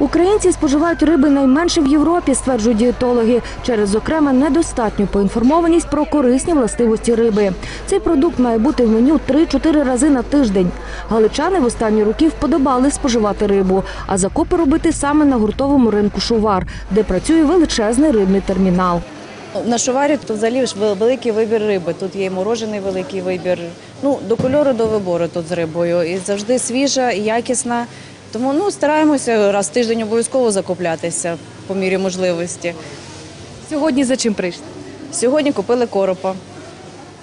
Українці споживають риби найменше в Європі, стверджують дієтологи, через зокрема недостатню поінформованість про корисні властивості риби. Цей продукт має бути в меню 3-4 рази на тиждень. Галичани в останні роки вподобали споживати рибу, а закупи робити саме на гуртовому ринку Шувар, де працює величезний рибний термінал. На шуварі тут взагалі великий вибір риби. Тут є і морожений великий вибір. Ну, до кольору, до вибору тут з рибою. І завжди свіжа якісна. Тому ну, стараємося раз в тиждень обов'язково закуплятися по мірі можливості. Сьогодні за чим прийшли? Сьогодні купили коропа.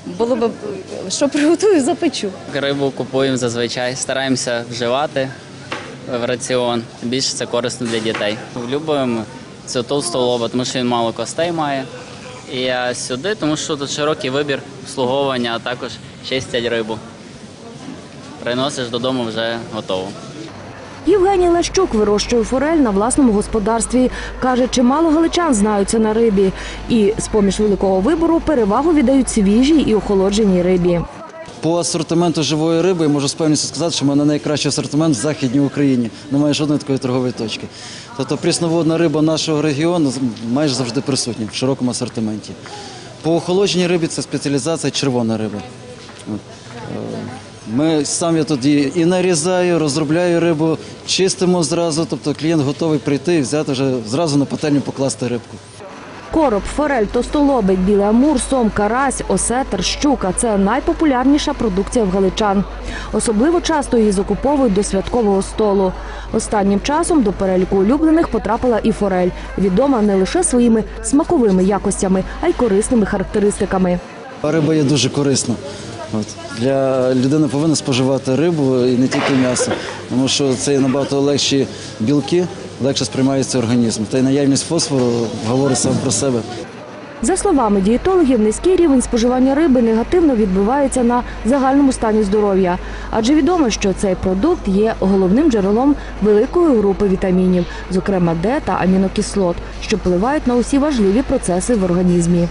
Було б що приготую, запечу. Рибу купуємо зазвичай, стараємося вживати в раціон. Більше це корисно для дітей. Любимо цю толстолоба, тому що він мало костей має. І сюди, тому що тут широкий вибір обслуговування, а також чистять рибу. Приносиш додому вже готово. Євгеній Лащук вирощує форель на власному господарстві. Каже, чимало галичан знаються на рибі. І з-поміж великого вибору перевагу віддають свіжій і охолодженій рибі. По асортименту живої риби можу з певністю сказати, що в мене найкращий асортимент в Західній Україні. Немає жодної такої торгової точки. Тобто прісноводна риба нашого регіону з- майже завжди присутня в широкому асортименті. По охолодженій рибі це спеціалізація червона риба. Ми сам я тут і, і нарізаю, розробляю рибу, чистимо зразу. Тобто клієнт готовий прийти і взяти вже зразу на пательню покласти рибку. Короб, форель, тостолобик, білий амур, сом, карась, осетр, щука – це найпопулярніша продукція в галичан. Особливо часто її закуповують до святкового столу. Останнім часом до переліку улюблених потрапила і форель, відома не лише своїми смаковими якостями, а й корисними характеристиками. Риба є дуже корисна. От. Для людини повинна споживати рибу і не тільки м'ясо, тому що це набагато легші білки, легше сприймається організм. Та й наявність фосфору говорить сам про себе. За словами дієтологів, низький рівень споживання риби негативно відбивається на загальному стані здоров'я, адже відомо, що цей продукт є головним джерелом великої групи вітамінів, зокрема Д та амінокислот, що впливають на усі важливі процеси в організмі.